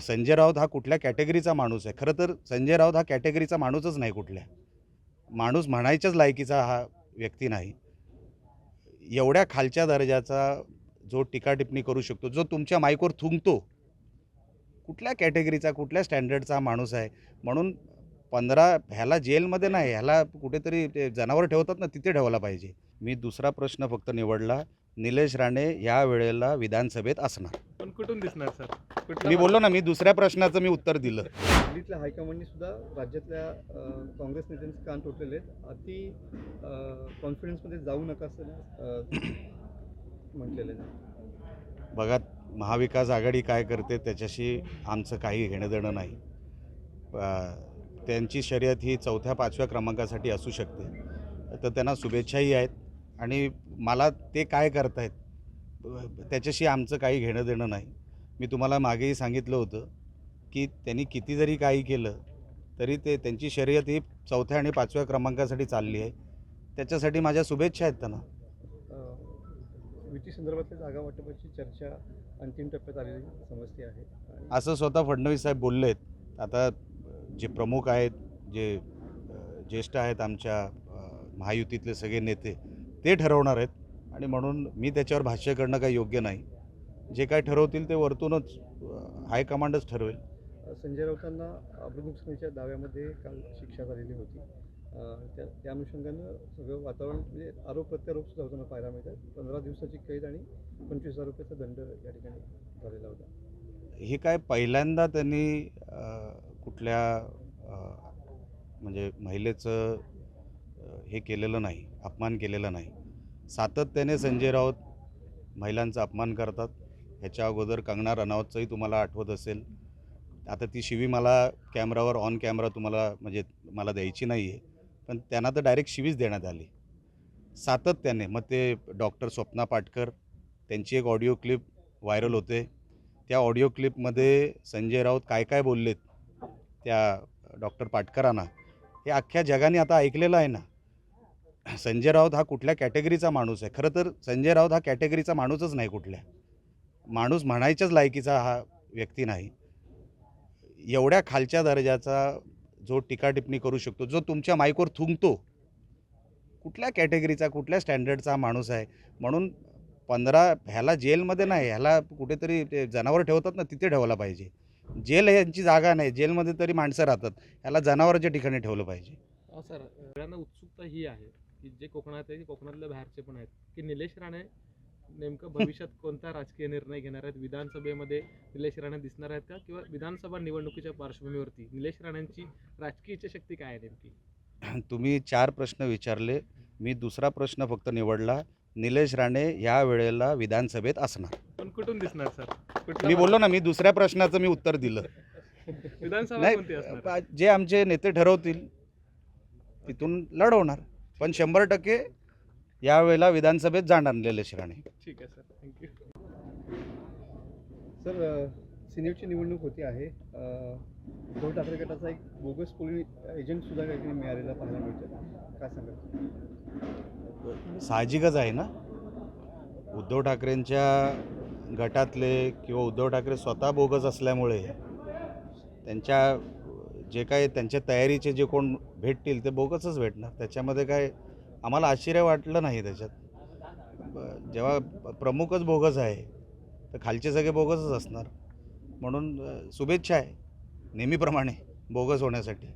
संजय राऊत हा कुठल्या कॅटेगरीचा माणूस आहे? खरं तर संजय राऊत हा कॅटेगरीचा माणूसच नाही कुठल्या. माणूस म्हणायच्याच लायकीचा हा व्यक्ती नाही. एवढ्या खालच्या दर्जाचा जो टीकाटिपणी करू शकतो जो तुमच्या माईकवर थुंकतो कुठल्या कॅटेगरीचा कुठल्या स्टँडर्डचा माणूस आहे? म्हणून पंधरा ह्याला जेलमध्ये नाही ह्याला कुठेतरी ते जनावर ठेवतात ना तिथे ठेवला पाहिजे. मी दुसरा प्रश्न फक्त निवडला. निलेश राणे या वेळेला विधानसभेत असणार. कुठून दिसणार सर? कुठला मी बोललो ना मी दुसऱ्या प्रश्नाचं मी उत्तर दिलं. दिल्लीतल्या हायकमांडनी सुद्धा राज्यातल्या अ, काँग्रेस नेत्यांचे कान टोचलेले आहेत. अति कॉन्फिडन्समध्ये जाऊ नका असं अ, म्हटलेलं आहे. बघा महाविकास आघाडी काय करते त्याच्याशी आमचं काही घेणं देणं नाही. अ, त्यांची शर्यत ही चौथ्या पाचव्या क्रमांकासाठी असू शकते. तर त्यांना शुभेच्छाही आहेत. आणि मला ते काय करतायत त्याच्याशी आमचं काही घेणं देणं नाही. मी तुम्हाला मागेही सांगितलं होतं की त्यांनी किती जरी काही केलं तरी ते त्यांची शर्यत ही चौथ्या आणि पाचव्या क्रमांकासाठी चालली आहे. त्याच्यासाठी माझ्या शुभेच्छा आहेत त्यांना. युती संदर्भातल्या जागा वाटपाची चर्चा अंतिम टप्प्यात आलेली समजते आहे. असं स्वतः फडणवीस साहेब बोलले आहेत आता जे प्रमुख आहेत जे ज्येष्ठ आहेत आमच्या महायुतीतले सगळे नेते ते ठरवणार आहेत. आणि म्हणून मी त्याच्यावर भाष्य करणं काही योग्य नाही. जे काय ठरवतील ते वरतूनच हायकमांडच ठरवेल. संजय राऊतांना नुकसानीच्या दाव्यामध्ये काल शिक्षा झालेली होती. त्या त्या अनुषंगानं सगळं वातावरण म्हणजे आरोप प्रत्यारोप सुद्धा होताना पाहायला मिळतात. पंधरा दिवसाची कैद आणि पंचवीस हजार रुपयाचा दंड या ठिकाणी झालेला होता. हे काय पहिल्यांदा त्यांनी कुठल्या म्हणजे महिलेचं हे केलेलं नाही अपमान केलेला नाही. सातत्याने संजय राऊत महिलांचा अपमान करतात. ह्याच्या अगोदर कंगना रनावतचंही तुम्हाला आठवत असेल. आता ती शिवी मला कॅमेरावर ऑन कॅमेरा तुम्हाला म्हणजे मला द्यायची नाही आहे पण त्यांना तर डायरेक्ट शिवीच देण्यात आली. सातत्याने मग ते डॉक्टर स्वप्ना पाटकर त्यांची एक ऑडिओ क्लिप व्हायरल होते. त्या ऑडिओ क्लिपमध्ये संजय राऊत काय काय बोललेत त्या डॉक्टर पाटकरांना हे अख्ख्या जगाने आता ऐकलेलं आहे ना. संजय राऊत हा कुठल्या कॅटेगरीचा माणूस आहे? खरं तर संजय राऊत हा कॅटेगरीचा माणूसच नाही कुठल्या. माणूस म्हणायच्याच लायकीचा हा व्यक्ती नाही. एवढ्या खालच्या दर्जाचा जो टीकाटिपणी करू शकतो जो तुमच्या माईकवर थुंकतो कुठल्या कॅटेगरीचा कुठल्या स्टँडर्डचा माणूस आहे? म्हणून पंधरा ह्याला जेलमध्ये नाही ह्याला कुठेतरी ते जनावर ठेवतात ना तिथे ठेवला पाहिजे. जेल यांची जागा नाही जेलमध्ये तरी माणसं राहतात ह्याला जनावरांच्या ठिकाणी ठेवलं पाहिजे. हो, सर. सगळ्यांना उत्सुकता ही आहे. की जे कोकणात आहे कोकणातल्या बाहेरचे पण आहेत. की निलेश राणे नेमकं भविष्यात कोणता राजकीय निर्णय घेणार आहेत? विधानसभेमध्ये निलेश राणे दिसणार आहेत का? किंवा विधानसभा निवडणुकीच्या पार्श्वभूमीवरती निलेश राणेंची राजकीय इच्छाशक्ती काय आहे नेमकी? तुम्ही चार प्रश्न विचारले. मी दुसरा प्रश्न फक्त निवडला. निलेश राणे या वेळेला विधानसभेत असणार. पण कुठून दिसणार सर? मी बोललो ना मी दुसऱ्या प्रश्नाचं मी उत्तर दिलं. विधानसभा जे आमचे नेते ठरवतील तिथून लढवणार. पण शंभर टक्के यावेळेला विधानसभेत जाणार निलेश राणे. ठीक आहे सर थँक्यू सर सिनेटची निवडणूक होती आहे. उद्धव ठाकरे गटाचा एक बोगस पोलिंग एजंट सुद्धा ठिकाणी मिळालेला पाहायला मिळतो काय सांगाल? साहजिकच आहे ना? उद्धव ठाकरेंच्या गटातले किंवा उद्धव ठाकरे स्वतः बोगस असल्यामुळे त्यांच्या जे काय त्यांच्या तयारीचे जे कोण भेटतील ते बोगसच भेटणार. त्याच्यामध्ये काय आम्हाला आश्चर्य वाटलं नाही त्याच्यात. जेव्हा प्रमुखच बोगस आहे तर खालचे सगळे बोगसच असणार. म्हणून शुभेच्छा आहे नेहमीप्रमाणे बोगस होण्यासाठी.